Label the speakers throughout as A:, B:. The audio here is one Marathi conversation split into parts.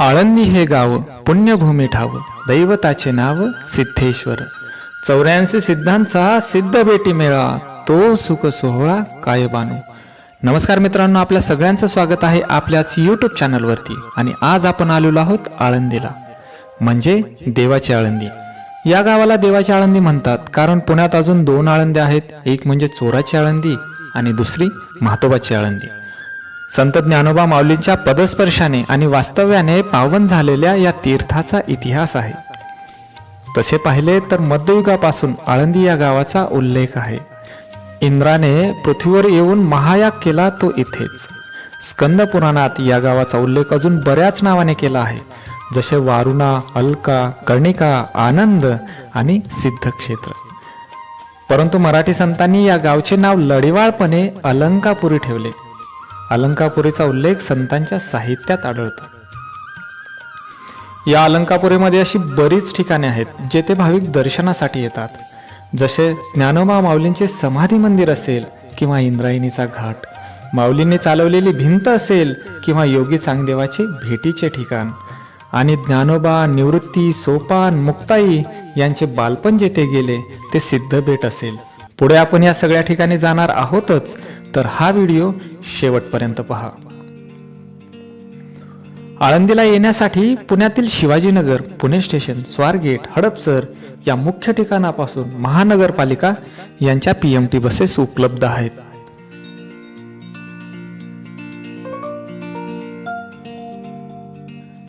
A: आळंदी हे गाव पुण्यभूमी ठाव दैवताचे नाव सिद्धेश्वर. चौऱ्याऐंशी सिद्धांचा सिद्ध बेटी मेळा तो सुख सोहळा काय बानू. नमस्कार मित्रांनो आपल्या सगळ्यांचं स्वागत आहे आपल्याच यूट्यूब चॅनलवरती आणि आज आपण आलेलो आहोत आळंदीला. म्हणजे देवाची आळंदी. या गावाला देवाची आळंदी म्हणतात कारण पुण्यात अजून दोन आळंदी आहेत एक म्हणजे चोराची आळंदी आणि दुसरी महातोबाची आळंदी. संत ज्ञानोबा माऊलींच्या पदस्पर्शाने आणि वास्तव्याने पावन झालेल्या या तीर्थाचा इतिहास आहे. तसे पाहिले तर मध्ययुगापासून आळंदी या गावाचा उल्लेख आहे. इंद्राने पृथ्वीवर येऊन महायाग केला तो इथेच. स्कंद पुराणात या गावाचा उल्लेख अजून बऱ्याच नावाने केला आहे जसे वारुणा अलका कर्णिका आनंद आणि सिद्धक्षेत्र. परंतु मराठी संतांनी या गावचे नाव लढिवाळपणे अलंकापुरी ठेवले. अलंकापुरीचा उल्लेख संतांच्या साहित्यात आढळतो. या अलंकापुरीमध्ये अशी बरीच ठिकाणे आहेत जेथे भाविक दर्शनासाठी येतात. जसे ज्ञानोबा माऊलींचे समाधी मंदिर असेल किंवा इंद्रायणीचा घाट माऊलींनी चालवलेली भिंत असेल किंवा योगी चांगदेवाचे भेटीचे ठिकाण आणि ज्ञानोबा निवृत्ती सोपान मुक्ताई यांचे बालपण जेथे गेले ते सिद्धबेट असेल. पुढे आपण या सगळ्या ठिकाणी जाणार आहोतच तर हा व्हिडिओ शेवटपर्यंत पहा. आळंदीला येण्यासाठी पुण्यातील शिवाजीनगर पुणे स्टेशन स्वारगेट हडपसर या मुख्य ठिकाणापासून महानगरपालिका यांच्या पी एम टी बसेस उपलब्ध आहेत.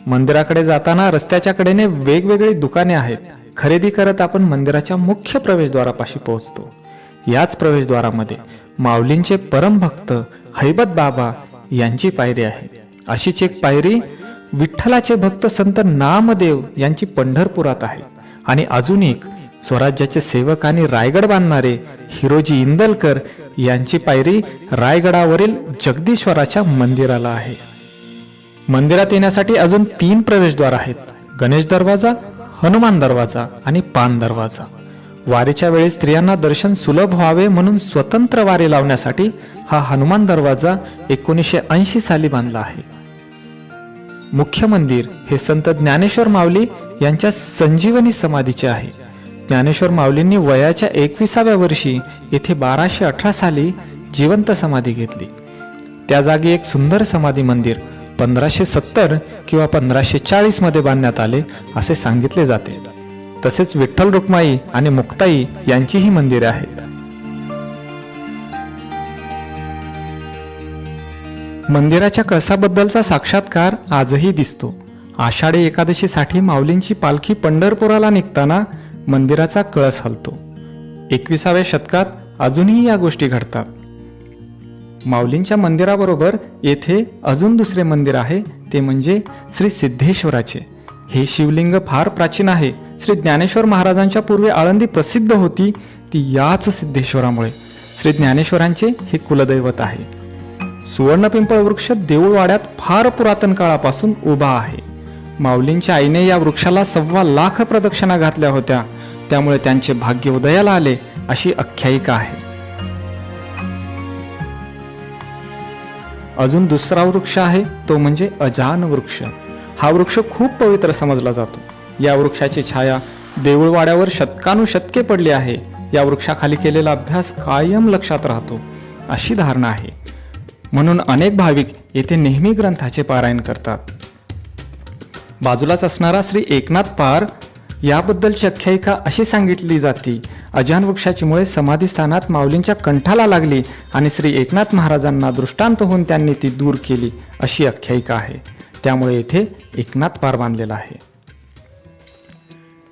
A: मंदिराकडे जाताना रस्त्याच्या कडेने वेगवेगळी दुकाने आहेत. खरेदी करत आपण मंदिराच्या मुख्य प्रवेशद्वारापाशी पोहोचतो. याच प्रवेशद्वारामध्ये माऊलींचे परमभक्त हैबत बाबा यांची पायरी आहे. अशीच एक पायरी विठ्ठलाचे भक्त संत नामदेव यांची पंढरपुरात आहे. आणि अजून एक स्वराज्याचे सेवक आणि रायगड बांधणारे हिरोजी इंदलकर यांची पायरी रायगडावरील जगदीश्वराच्या मंदिराला आहे. मंदिरात येण्यासाठी अजून तीन प्रवेशद्वार आहेत. गणेश दरवाजा हनुमान दरवाजा आणि पान दरवाजा. वारीच्या वेळी स्त्रियांना दर्शन सुलभ व्हावे म्हणून स्वतंत्र वारी लावण्यासाठी हा हनुमान दरवाजा एकोणीसशे ऐंशी साली बांधला आहे. मुख्य मंदिर हे संत ज्ञानेश्वर माऊली यांच्या संजीवनी समाधीचे आहे. ज्ञानेश्वर माऊलींनी वयाच्या एकविसाव्या वर्षी येथे बाराशे अठरा साली जिवंत समाधी घेतली. त्या जागी एक सुंदर समाधी मंदिर पंधराशे सत्तर किंवा पंधराशे चाळीसमध्ये बांधण्यात आले असे सांगितले जाते. तसेच विठ्ठल रुक्माई आणि मुक्ताई यांचीही मंदिरे आहेत. मंदिराच्या कळसाबद्दलचा साक्षात्कार आजही दिसतो. आषाढी एकादशीसाठी माऊलींची पालखी पंढरपुराला निघताना मंदिराचा कळस हलतो. एकविसाव्या शतकात अजूनही या गोष्टी घडतात. माऊलींच्या मंदिराबरोबर येथे अजून दुसरे मंदिर आहे ते म्हणजे श्री सिद्धेश्वराचे. हे शिवलिंग फार प्राचीन आहे श्री ज्ञानेश्वर महाराजांच्या पूर्वी आळंदी प्रसिद्ध होती ती याच सिद्धेश्वरामुळे. श्री ज्ञानेश्वरांचे हे कुलदैवत आहे. सुवर्णपिंपळ वृक्ष देऊळवाड्यात फार पुरातन काळापासून उभा आहे. माऊलींच्या आईने या वृक्षाला सव्वा लाख प्रदक्षिणा घातल्या होत्या. त्यामुळे त्यांचे भाग्य उदयाला आले अशी आख्यायिका आहे. अजून दुसरा वृक्ष आहे तो म्हणजे अजान वृक्ष. हा वृक्ष खूप पवित्र समजला जातो. या वृक्षाची छाया देऊळवाड्यावर शतकानुशतके पडली आहे. या वृक्षाखाली केलेला अभ्यास कायम लक्षात राहतो. अशी धारणा आहे. म्हणून अनेक भाविक येथे नेहमी ग्रंथाचे पारायण करतात. बाजूलाच असणारा श्री एकनाथ पार याबद्दलची आख्यायिका अशी सांगितली जाते अजान वृक्षाची मुळे समाधीस्थानात माऊलींच्या कंठाला लागली आणि श्री एकनाथ महाराजांना दृष्टांत होऊन त्यांनी ती दूर केली अशी आख्यायिका आहे. त्यामुळे येथे एकनाथ पार बांधलेला आहे.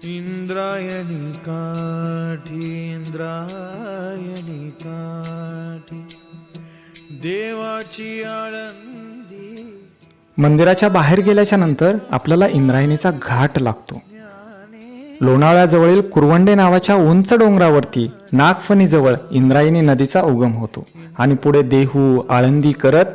B: इंद्रायणी काठी इंद्रायणी काठी. देवाची आळंदी.
A: मंदिराच्या बाहेर गेल्याच्यानंतर आपल्याला इंद्रायणीचा घाट लागतो. लोणावळ्याजवळील कुरवंडे नावाच्या उंच डोंगरावरती नागफणीजवळ इंद्रायणी नदीचा उगम होतो. आणि पुढे देहू आळंदी करत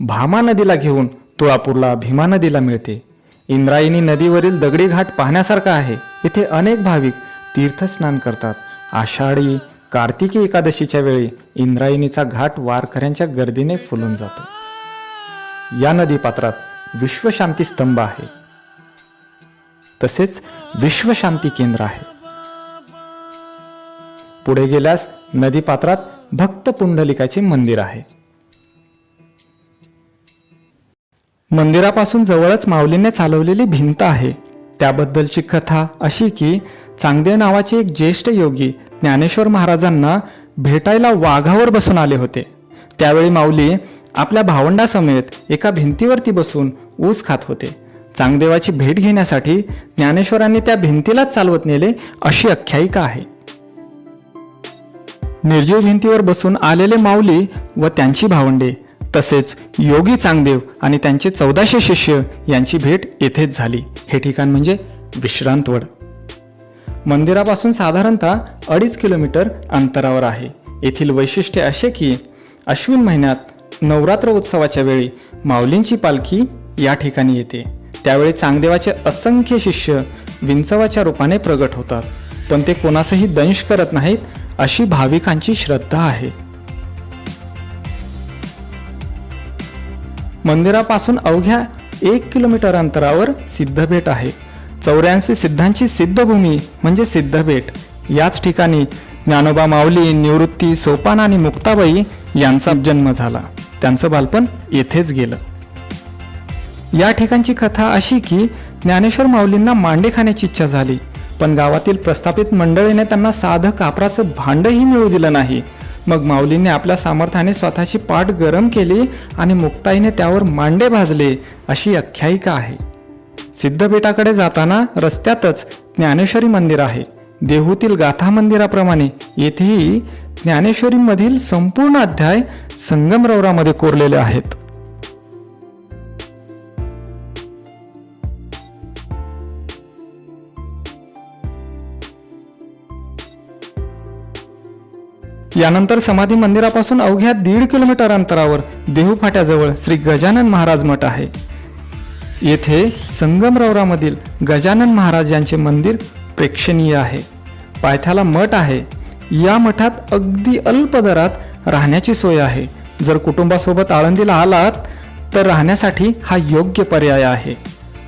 A: भामा नदीला घेऊन तुळापूरला भीमा नदीला मिळते. इंद्रायणी नदीवरील दगडी घाट पाहण्यासारखा आहे. इथे अनेक भाविक तीर्थस्नान करतात. आषाढी कार्तिकी एकादशीच्या वेळी इंद्रायणीचा घाट वारकऱ्यांच्या गर्दीने फुलून जातो. या नदीपात्रात विश्वशांती स्तंभ आहे. तसेच विश्वशांती केंद्र आहे. पुढे गेल्यास नदीपात्रात भक्त पुंडलिकाचे मंदिर आहे. मंदिरापासून जवळच माऊलीने चालवलेली भिंत आहे. त्याबद्दलची कथा अशी की चांगदेव नावाचे एक ज्येष्ठ योगी ज्ञानेश्वर महाराजांना भेटायला वाघावर बसून आले होते. त्यावेळी माऊली आपल्या भावंडासमेत एका भिंतीवरती बसून ऊस खात होते. चांगदेवाची भेट घेण्यासाठी ज्ञानेश्वरांनी त्या भिंतीलाच चालवत नेले अशी आख्यायिका आहे. निर्जीव भिंतीवर बसून आलेले माऊली व त्यांची भावंडे तसेच योगी चांगदेव आणि त्यांचे चौदाशे शिष्य यांची भेट येथेच झाली. हे ठिकाण म्हणजे विश्रांतवड. मंदिरापासून साधारणतः अडीच किलोमीटर अंतरावर आहे. येथील वैशिष्ट्य असे की अश्विन महिन्यात नवरात्र उत्सवाच्या वेळी माऊलींची पालखी या ठिकाणी येते. त्यावेळी चांगदेवाचे असंख्य शिष्य विंचवाच्या रूपाने प्रगट होतात. पण ते कोणासही दंश करत नाहीत अशी भाविकांची श्रद्धा आहे. मंदिरापासून अवघ्या एक किलोमीटर अंतरावर सिद्धबेट आहे. चौऱ्याऐंशी सिद्धांची सिद्धभूमी म्हणजे सिद्धबेट. याच ठिकाणी ज्ञानोबा माऊली निवृत्ती सोपान आणि मुक्ताबाई यांचा जन्म झाला. त्यांचं बालपण येथेच गेलं. या ठिकाणची कथा अशी की ज्ञानेश्वर माऊलींना मांडे खाण्याची इच्छा झाली पण गावातील प्रस्थापित मंडळीने त्यांना साधं कापराचं भांडही मिळू दिलं नाही. मग माऊलींनी आपल्या सामर्थ्याने स्वतःची पाठ गरम केली आणि मुक्ताईने त्यावर मांडे भाजले अशी आख्यायिका आहे. सिद्धपीठाकडे जाताना रस्त्यातच ज्ञानेश्वरी मंदिर आहे. देहूतील गाथा मंदिराप्रमाणे येथेही ज्ञानेश्वरीमधील संपूर्ण अध्याय संगमरवरामध्ये कोरलेले आहेत. यानंतर समाधी मंदिरापासून अवघ्या दीड किलोमीटर अंतरावर देहू फाट्याजवळ श्री गजानन महाराज मठ आहे. येथे संगमरवरामधील गजानन महाराज यांचे मंदिर प्रेक्षणीय आहे. पायथ्याला मठ आहे. या मठात अगदी अल्प दरात राहण्याची सोय आहे. जर कुटुंबासोबत आळंदीला आलात तर राहण्यासाठी हा योग्य पर्याय आहे.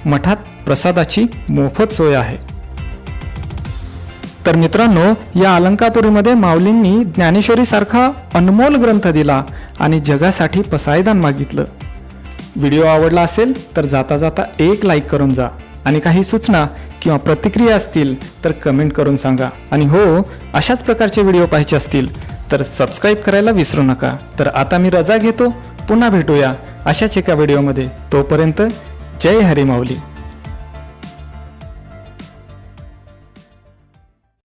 A: मठात प्रसादाची मोफत सोय आहे. तर मित्रांनो या अलंकापुरीमध्ये माऊलींनी ज्ञानेश्वरीसारखा अनमोल ग्रंथ दिला आणि जगासाठी पसायदान मागितलं. व्हिडिओ आवडला असेल तर जाता जाता एक लाईक करून जा आणि काही सूचना किंवा प्रतिक्रिया असतील तर कमेंट करून सांगा. आणि हो अशाच प्रकारचे व्हिडिओ पाहायचे असतील तर सबस्क्राईब करायला विसरू नका. तर आता मी रजा घेतो. पुन्हा भेटूया अशाच एका व्हिडिओमध्ये. तोपर्यंत जय हरी माऊली.